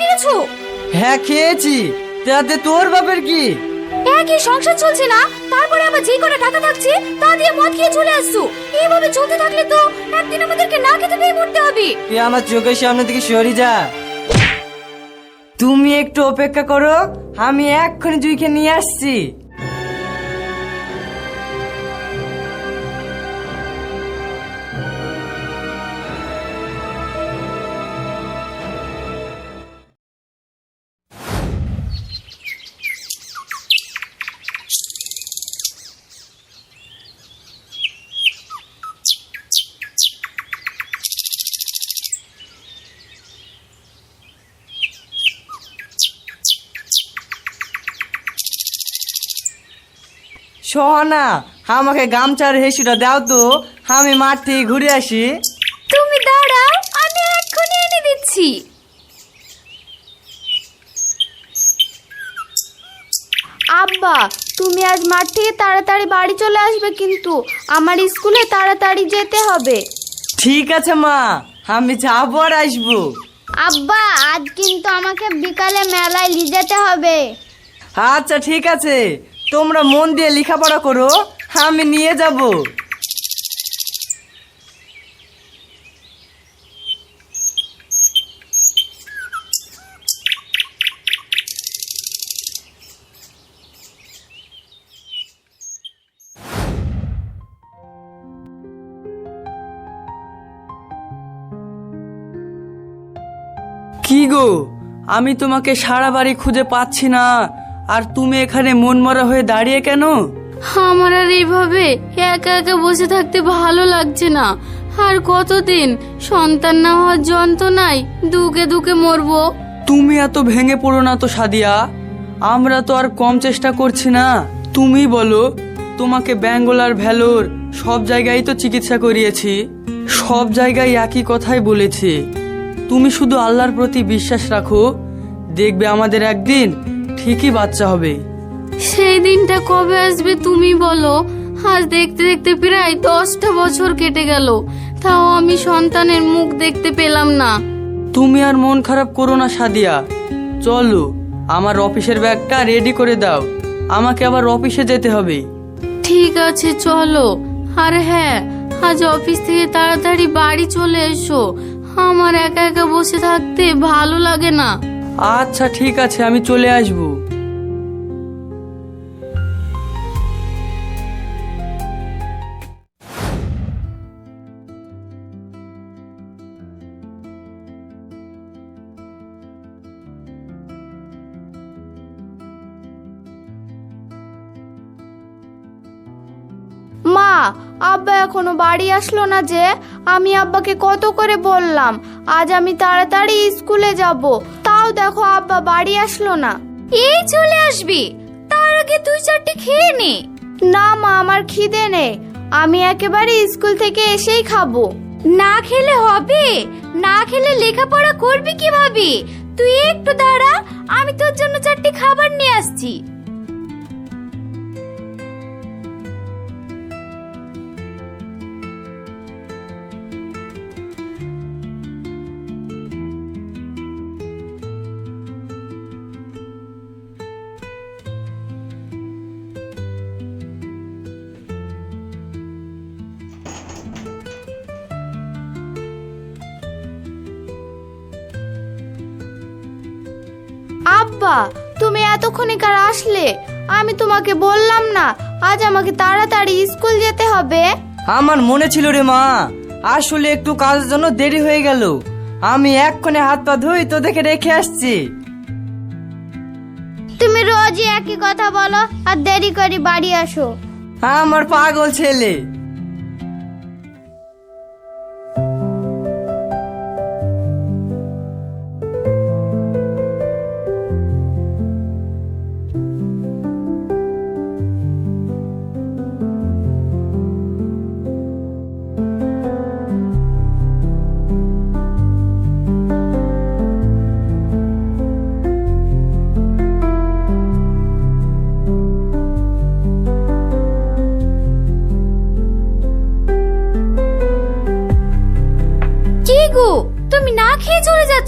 পেরেছ হ্যাঁ খেয়েছি। তাতে তোর বাপের কি? একই সংসার চলছে না? তারপরে আবার যে কটা টাকা থাকছে তা দিয়ে মদ খেয়ে চলে আসছো। এইভাবে চলতে থাকলে তো একদিন আমাদেরকে না খেতে পেয়ে মরতে হবে। তুই আমার চোখের সামনে থেকে সরি যা। তুমি একটু অপেক্ষা করো আমি এক্ষুনি জুইকে নিয়ে আসছি। সোহানা আমাকে গামছার হেসুটা দাও তো আমি মাঠ থেকে ঘুরে আসি। তুমি দাঁড়াও আমি এক্ষুনি এনে দিচ্ছি। আব্বা তুমি আজ মাঠ থেকে তাড়াতাড়ি বাড়ি চলে আসবে কিন্তু আমার স্কুলে তাড়াতাড়ি যেতে হবে। ঠিক আছে মা আমি যাব আর আসব। আব্বা আজ কিন্তু আমাকে বিকালে মেলায় নিয়ে যেতে হবে। আচ্ছা ঠিক আছে। তোমরা মন দিয়ে লেখাপড়া করো, আমি নিয়ে যাব। কি গো? আমি তোমাকে সারা বাড়ি খুঁজে পাচ্ছি না। আর তুমি এখানে মনমরা হয়ে দাঁড়িয়ে কেন? আমার আর এইভাবে একা একা বসে থাকতে ভালো লাগছে না। আর কতদিন? সন্তান না হওয়ার যন্ত্রণায় দুকে দুকে মরবো। তুমি এত ভেঙে পড়ো না তো সাদিয়া। আমরা তো আর কম চেষ্টা করছি না। তুমি বলো তোমাকে ব্যাঙ্গোলার ভ্যালোর সব জায়গায় তো চিকিৎসা করিয়েছি। সব জায়গায় একই কথাই বলেছি। তুমি শুধু আল্লাহর প্রতি বিশ্বাস রাখো। দেখবে আমাদের একদিন ঠিকই বাচ্চা হবে। সেই দিনটা কবে আসবে তুমি বলো? আজ দেখতে দেখতে প্রায় দশটা বছর কেটে গেল। তাও আমি সন্তানের মুখ দেখতে পেলাম না। তুমি আর মন খারাপ করো না সাদিয়া। চলো আমার অফিসের ব্যাগটা রেডি করে দাও। আমাকে আবার অফিসে যেতে হবে। ঠিক আছে চলো। আর হ্যাঁ আজ অফিস থেকে তাড়াতাড়ি বাড়ি চলে এসো। আমার একা একা বসে থাকতে ভালো লাগে না। আচ্ছা ঠিক আছে, আমি চলে আসব। মা, আব্বা এখনও বাড়ি আসলো না যে? আমি আব্বাকে কত করে বললাম? আজ আমি তাড়াতাড়ি স্কুলে যাব। তাও দেখো আব্বা বাড়ি আসলো না। এই চলে আসবি। তার আগে তুই চারটি খেয়ে নে। না মা আমার খিদে নেই। আমি একেবারে স্কুল থেকে এসেই খাব। না খেলে হবে? না খেলে লেখাপড়া করবি কীভাবে? তুই একটু দাঁড়া আমি তোর জন্য চারটি খাবার নিয়ে আসছি। আব্বা তুমি এতক্ষণে কার আসলে? আমি তোমাকে বললাম না আজ আমাকে তাড়াতাড়ি স্কুল যেতে হবে। আমার মনে ছিল রে মা আসলে একটু কাজের জন্য দেরি হয়ে গেল। আমি এক্ষণে হাত পা ধুই তোদেরকে রেখে আসছি। তুমি রোজই একই কথা বলো আর দেরি করে বাড়ি আসো। আমার পাগল ছেলে।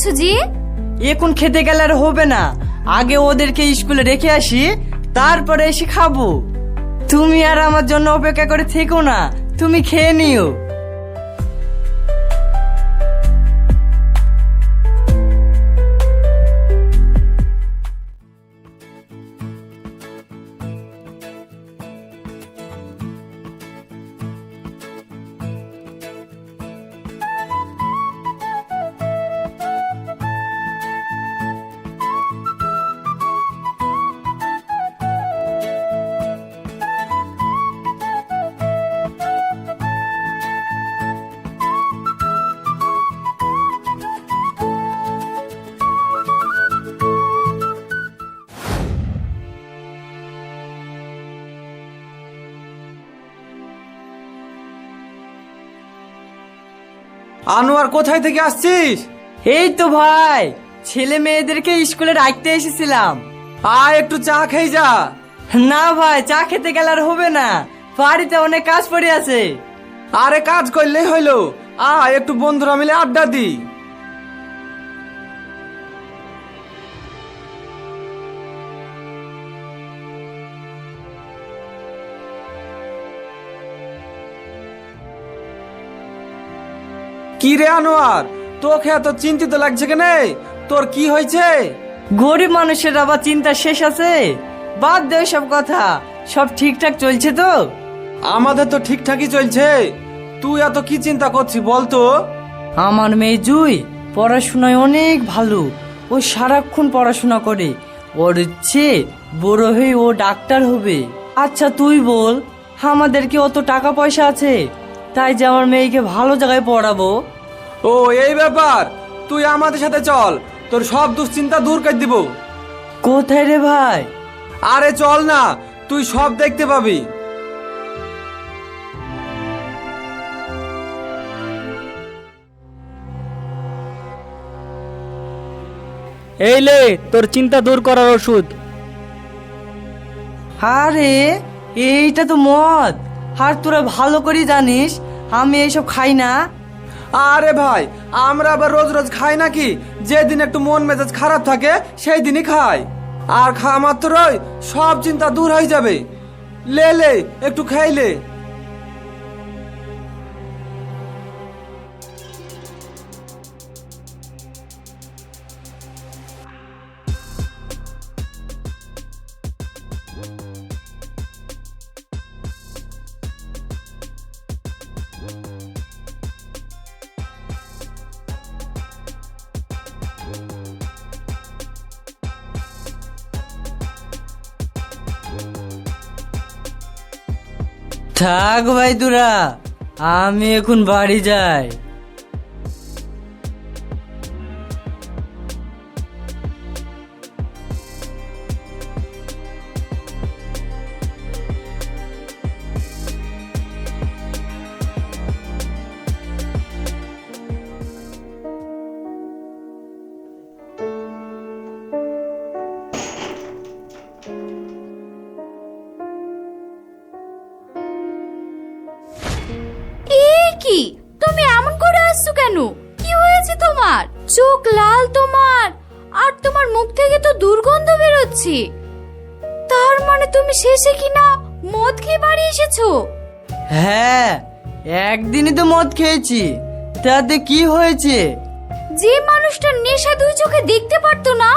যাচ্ছ জি? এখন খেতে গেলে আর হবে না। আগে ওদেরকে স্কুলে রেখে আসি, তারপরে এসে খাব। তুমি আর আমার জন্য অপেক্ষা করে থেকো না। তুমি খেয়ে নিও। আনোয়ার কোথায় থেকে আসছিস? এই তো ভাই ছেলে মেয়েদেরকে স্কুলে রাখতে এসেছিলাম। আয় একটু চা খেয়ে যা। না ভাই চা খেতে গেলে আর হবে না। বাড়িতে অনেক কাজ পড়ে আছে। আরে কাজ করলেই হইল। আয় একটু বন্ধুরা মিলে আড্ডা দি কি রে আনোয়ার? তোকে এত চিন্তিত লাগছে কেন? তোর কি হয়েছে? গরিব মানুষের আবার চিন্তা শেষ আছে? বাদ দে সব কথা। সব ঠিকঠাক চলছে তো? আমাদের তো ঠিকঠাকই চলছে। তুই এত কি চিন্তা করছিস বলতো আমার মেয়ে জুই পড়াশোনায় অনেক ভালো। ও সারাক্ষণ পড়াশোনা করে। ওর ইচ্ছে বড় হয়ে ও ডাক্তার হবে। আচ্ছা তুই বল আমাদের কি অত টাকা পয়সা আছে? তাই যে আমার মেয়েকে ভালো জায়গায় পড়াবো। ও এই ব্যাপার। তুই আমাদের সাথে চল। তোর সব দুশ্চিন্তা দূর করে দিব। কোথায় রে ভাই? আরে চল না তুই সব দেখতে পাবি। এই লে তোর চিন্তা দূর করার ওষুধ। আরে এইটা তো মদ। আর তোরা ভালো করে জানিস, আমি এইসব খাই না। আরে ভাই, আমরা আবার রোজ রোজ খাই নাকি? যেদিন একটু মন মেজাজ খারাপ থাকে সেই দিনই খাই। আর খাওয়া মাত্রই সব চিন্তা দূর হয়ে যাবে। লে লে, একটু খাইলে থাক ভাই তোরা আমি এখন বাড়ি যাই। কি? তুমি এমন করে আসছো কেন? কি হয়েছে তোমার? চোখ লাল তোমার। আর তোমার মুখ থেকে তো দুর্গন্ধ বেরোচ্ছে। তার মানে তুমি শেষে কিনা মদ খেয়ে বাড়ি এসেছ? হ্যাঁ একদিনই তো মদ খেয়েছি। তাতে কি হয়েছে? যে মানুষটা নেশা দুই চোখে দেখতে পারতো না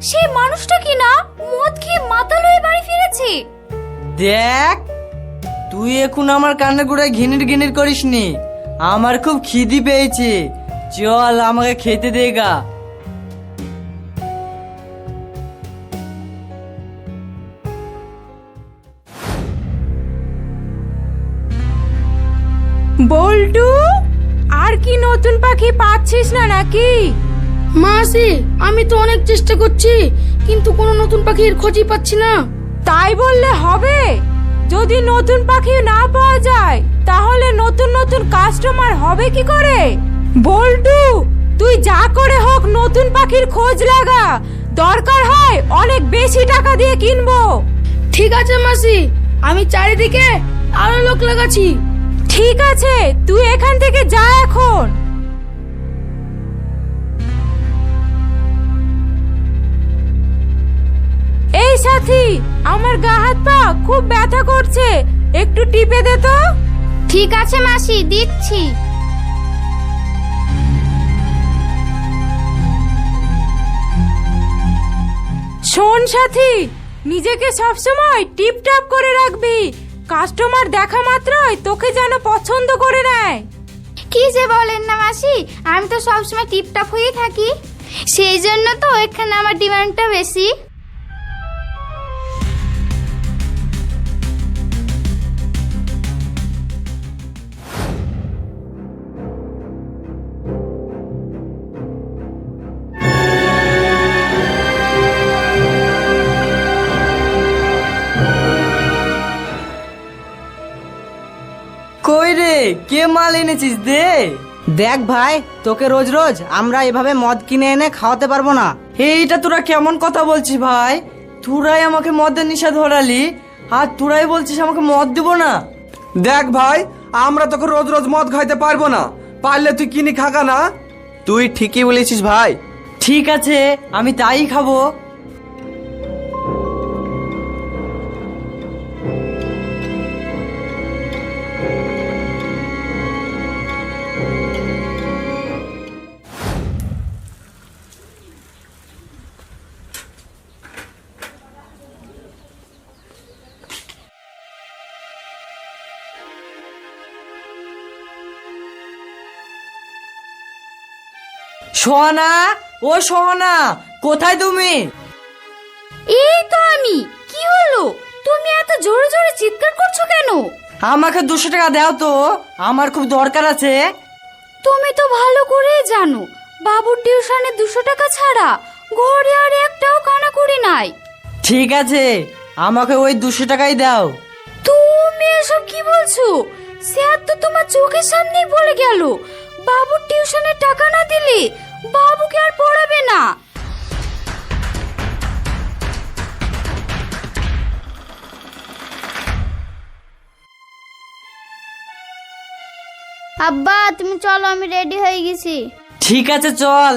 সেই মানুষটা কিনা মদ খেয়ে মাতাল হয়ে বাড়ি ফিরেছে? দেখ তুই এখন আমার কান্না গোড়ায় ঘিনির ঘিনির করিস নি আমার খুব খিদি পেয়েছে। চল আমাকে খেতে দে গা। বল্টু আর কি নতুন পাখি পাচ্ছিস না নাকি? মাসি আমি তো অনেক চেষ্টা করছি কিন্তু কোনো নতুন পাখির খোঁজই পাচ্ছি না। তাই বললে হবে। যদি নতুন পাখি না পাওয়া যায় তাহলে নতুন নতুন কাস্টমার হবে কি করে? বল্টু তুই যা করে হোক নতুন পাখির খোঁজ লাগা। দরকার হয় অনেক বেশি টাকা দিয়ে কিনবো। ঠিক আছে মাসি আমি চারিদিকে আরও লোক লাগাচ্ছি। ঠিক আছে তুই এখান থেকে যা এখন। সাথী আমার গা হাত পা খুব ব্যথা করছে। একটু টিপে দে তো। ঠিক আছে মাসি দিচ্ছি। শোন সাথী নিজেকে সবসময় টিপটাপ করে রাখবি। কাস্টমার দেখা মাত্রই তোকে যেন পছন্দ করে নেয়। কি যে বলেন না মাসি আমি তো সবসময় টিপটাপ হয়েই থাকি। সেই জন্য তো এখানে আমার ডিমান্ডটা বেশি। কে মাল এনেছিস দে? দেখ ভাই তোকে রোজ রোজ আমরা এভাবে মদ কিনে এনে খাওয়াতে পারব না। এইটা তোরা কেমন কথা বলছিস ভাই? তোরাই আমাকে মদের নিশা ধরালি আর তোরাই বলছিস আমাকে মদ দিব না। দেখ ভাই আমরা তোকে রোজ রোজ মদ খাইতে পারব না। পারলে তুই কিনি খাকা না? তুই ঠিকই বলেছিস ভাই। ঠিক আছে আমি তাই খাব। সোহানা ও সোহানা কোথায় তুমি? এই তো আমি। কি হলো? তুমি এত জোরে জোরে চিৎকার করছ কেন? আমাকে দুশো টাকা দাও তো আমার খুব দরকার আছে। তুমি তো ভালো করেই জানো বাবুর টিউশনে দুশো টাকা ছাড়া ঘরে আর একটাও কানা করি নাই। ঠিক আছে আমাকে ওই দুশো টাকাই দাও। তুমি এসব কি বলছো? স্যার তো তোমার চোখের সামনেই বলে গেল বাবুর টিউশনের টাকা না দিলে বাবুকে আর পড়াবে না। আব্বা তুমি চলো আমি রেডি হয়ে গেছি। ঠিক আছে চল।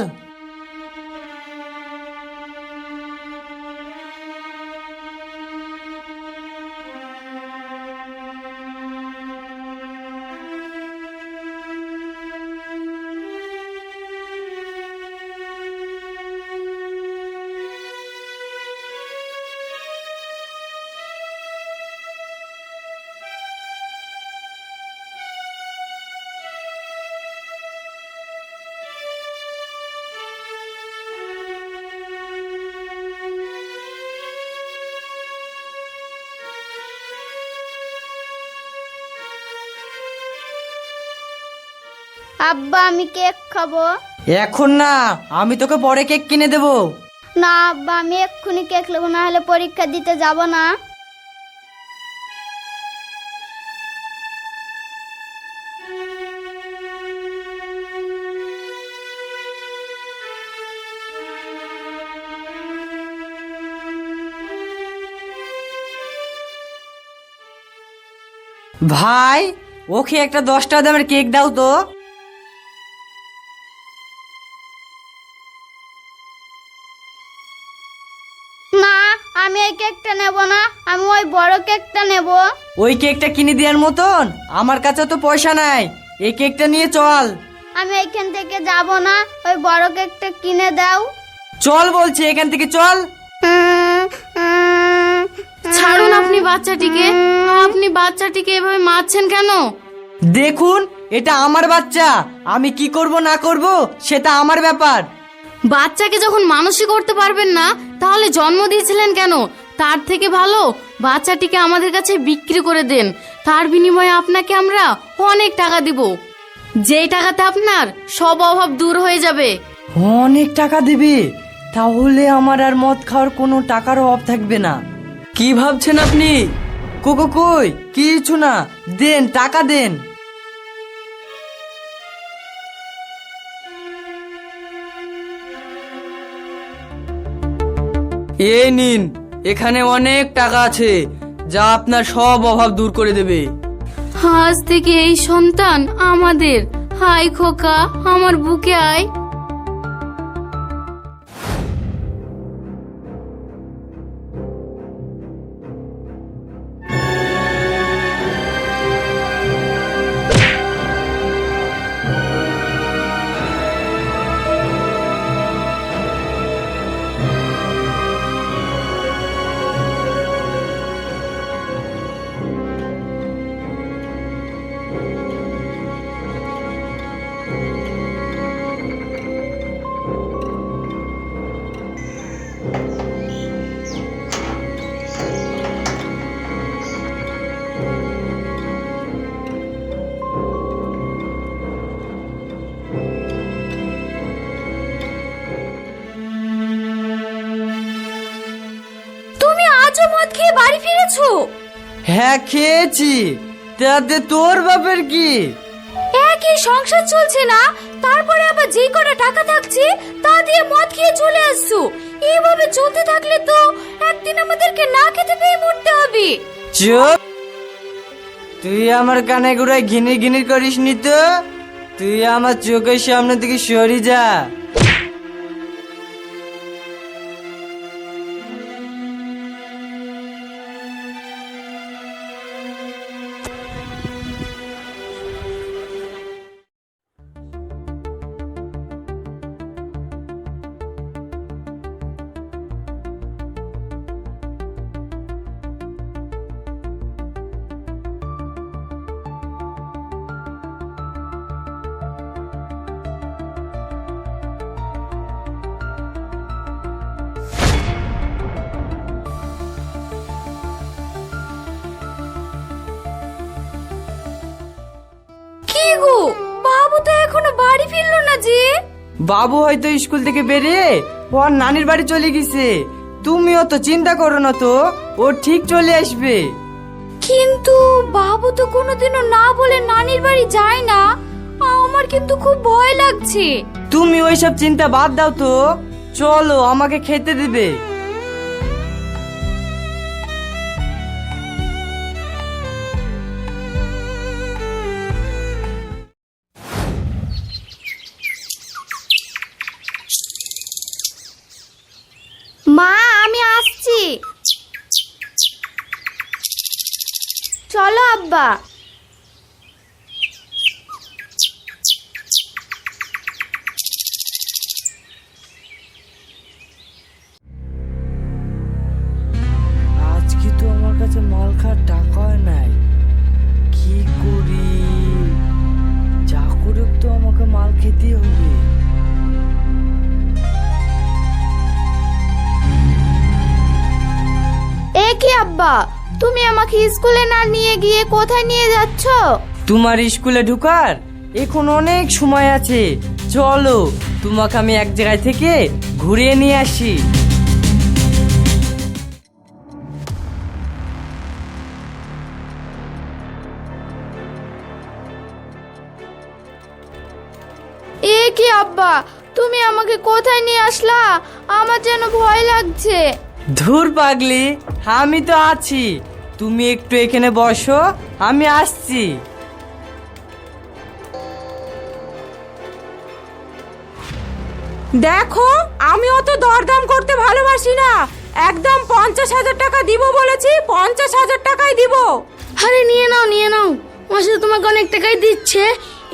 আব্বা আমি কেক খাব। এখন না আমি তোকে পরে কেক কিনে দেবো। না আব্বা আমি এক্ষুনি কেক নেব না হলে পরীক্ষা দিতে যাব না। ভাই ওকে একটা দশ টাকা দামের কেক দাও তো। কেকটা নেব। ওই কেকটা কিনে দেওয়ার মতন? আমার কাছে তো পয়সা নাই। এই কেকটা নিয়ে চল। আমি এইখান থেকে যাব না। ওই বড় কেকটা কিনে দাও। চল বলছি এখান থেকে চল। ছাড়ুন আপনি বাচ্চাটিকে। আপনি বাচ্চাটিকে এভাবে মারছেন কেন? দেখুন এটা আমার বাচ্চা। আমি কি করব না করব সেটা আমার ব্যাপার। বাচ্চাকে যখন মানুষই করতে পারবেন না তাহলে জন্ম দিয়েছিলেন কেন? তার থেকে ভালো বাচ্চাটিকে আমাদের কাছে বিক্রি করে দেন। তার বিনিময়ে আপনাকে আমরা অনেক টাকা দিব। যেই টাকাতে আপনার সব অভাব দূর হয়ে যাবে। অনেক টাকা দিবি? তাহলে আমার আর মদ খাওয়ার কোনো টাকার অভাব থাকবে না। কি ভাবছেন আপনি? কোকো কই? কিছু না। দেন, টাকা দেন। এই নিন। এখানে অনেক টাকা আছে, যা আপনার সব অভাব দূর করে দেবে। আজ থেকে এই সন্তান আমাদের। হাই খোকা, আমার বুকে আয়। মদ খেয়ে বাড়ি ফিরেছো? হ্যাঁ খেয়েছি। তাতে তোর বাপের কি? একই সংসার চলছে না তারপরে আবার যেই কটা টাকা থাকছে তা দিয়ে মদ খেয়ে চলে আসছো। এইভাবে চলতে থাকলে তো একদিন আমাদেরকে না খেতে পেয়ে মরতে হবে। চুপ। তুই আমার কানে গুড়ায় ঘিনি ঘিনি করিস নি তো? তুই আমার চোখের সামনে থেকে সরি যা। বাড়ি ফিরলো না যে? বাবু হয়তো স্কুল থেকে বেরিয়ে ওর নানির বাড়ি চলে গেছে। তুমিও তো চিন্তা করো না তো ও ঠিক চলে আসবে। কিন্তু বাবু তো কোনোদিনও না বলে নানির বাড়ি যায় না। আমার কিন্তু খুব ভয় লাগছে। তুমি ওইসব চিন্তা বাদ দাও তো। চলো আমাকে খেতে দেবে। চলো স্কুলে না নিয়ে গিয়ে কোথায় নিয়ে যাচ্ছ? তোমার স্কুলে ঢুকার? এখন অনেক সময় আছে। চলো তোমাকে আমি এক জায়গায় থেকে ঘুরিয়ে নিয়ে আসি। এ কি আব্বা তুমি আমাকে কোথায় নিয়ে আসলা? আমার যেন ভয় লাগছে। ধুর পাগলি আমি তো আছি। তুমি একটু এখানে বসো আমি আসছি। দেখো আমি অত দরদাম করতে ভালোবাসি না। একদম পঞ্চাশ হাজার টাকা দিব বলেছি পঞ্চাশ হাজার টাকাই দিব। আরে নিয়ে নাও নিয়ে নাও। মাসে তোমাকে অনেক টাকাই দিচ্ছে।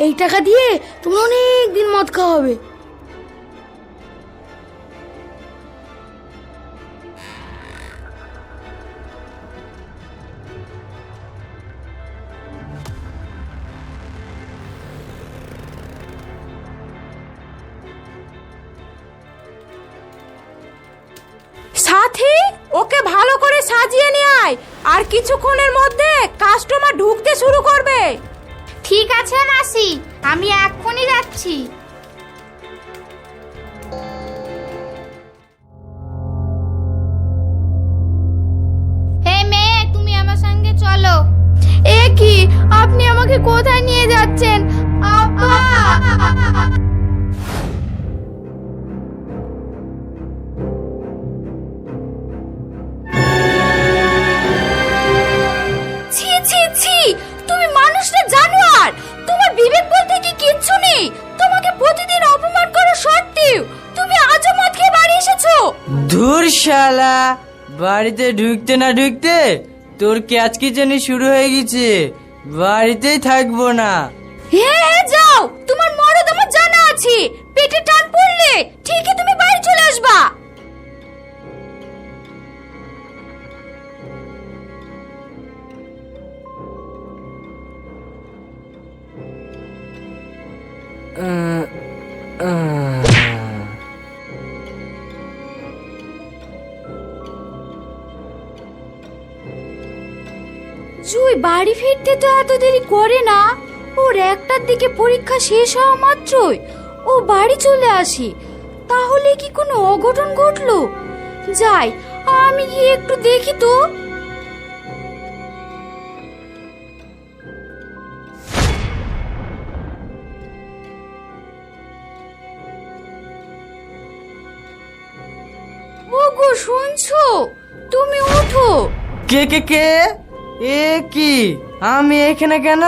এই টাকা দিয়ে তুমি অনেক দিন মদ খাওয়া হবে কিছুক্ষণের মধ্যে কাস্টমার ঢুকতে শুরু করবে। ঠিক আছে মাসি আমি এক্ষুনি যাচ্ছি। হে মেয়ে তুমি আমার সঙ্গে চলো। এ কি? আপনি আমাকে কোথায় নিয়ে যাচ্ছেন? আব্বা বাড়িতে ঢুকতে না ঢুকতে তোর ক্যাচ কিচেনি শুরু হয়ে গেছে। বাড়িতেই থাকব না। হ্যাঁ যাও! তোমার মরদ আমার জানা আছে। পেটে টান পড়লে ঠিকই তুমি বাড়ি চলে আসবা। আহ, জুই বাড়ি ফিরতে তো এত দেরি করে না। ওর একটার দিকে পরীক্ষা শেষ হওয়া মাত্রই ও বাড়ি চলে আসে। তাহলে কি কোনো অঘটন ঘটলো? যাই, আমি গিয়ে একটু দেখি তো। শুনছো? তুমি ওঠো। কে কে কে? এ কি? আমি এখানে কেন?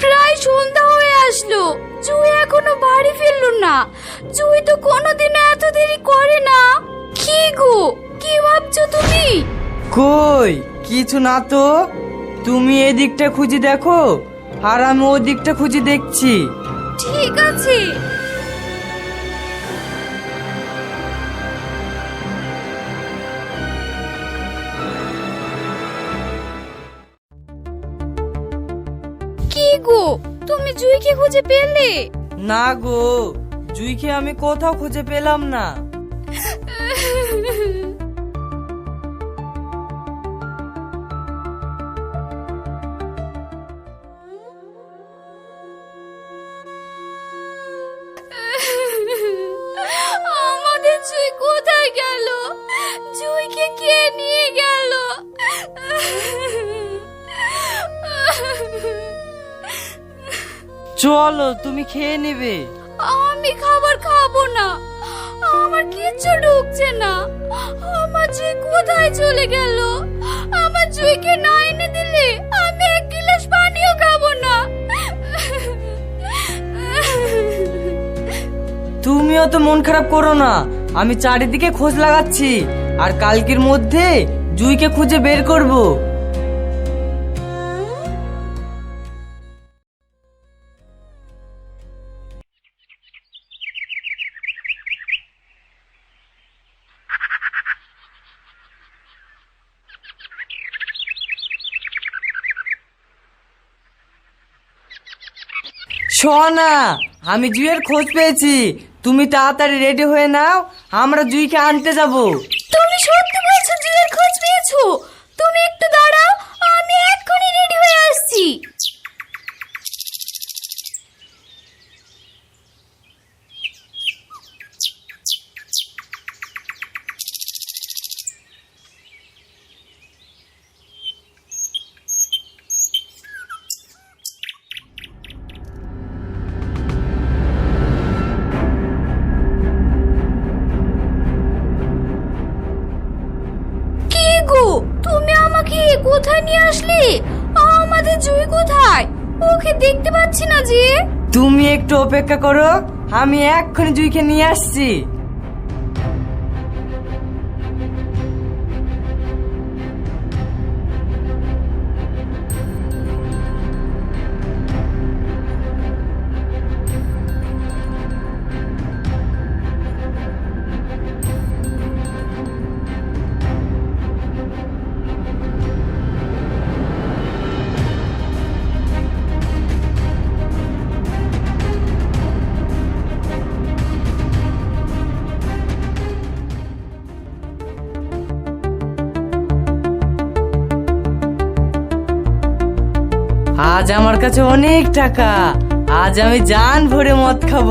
প্রায় সন্ধ্যা হয়ে আসলো। জুই এখনও বাড়ি ফিরলো না। জুই তো কোনোদিনও এত দেরি করে না। কি গো? কি ভাবছ তুমি? কই? কিছু না তো। তুমি এই দিকটা খুঁজে দেখো আর আমি ওই দিকটা খুঁজে দেখছি। ঠিক আছে। খুঁজে পেলে? না গো জুইকে আমি কোথাও খুঁজে পেলাম না। আমাদের জুই কোথায় গেল? জুইকে কে নিয়ে চলো তুমি খেয়ে নেবে। আমি খাবার খাব না। আমার কিচ্ছু ঢুকছে না। আমার জুই কোথায় চলে গেল? আমার জুইকে না এনে দিলে আমি এক গ্লাস পানিও খাব না। তুমিও তো মন খারাপ করো না। আমি চারিদিকে খোঁজ লাগাচ্ছি আর কালকের মধ্যে জুইকে খুঁজে বের করব। সোনা আমি জুয়ের খোঁজ পেয়েছি। তুমি তাড়াতাড়ি রেডি হয়ে নাও আমরা জুইকে আনতে যাব। ওকে দেখতে পাচ্ছি না যে। তুমি একটু অপেক্ষা করো আমি এক্ষুনি জুইকে নিয়ে আসছি। আজ আমার কাছে অনেক টাকা। আজ আমি জান ভরে মদ খাব।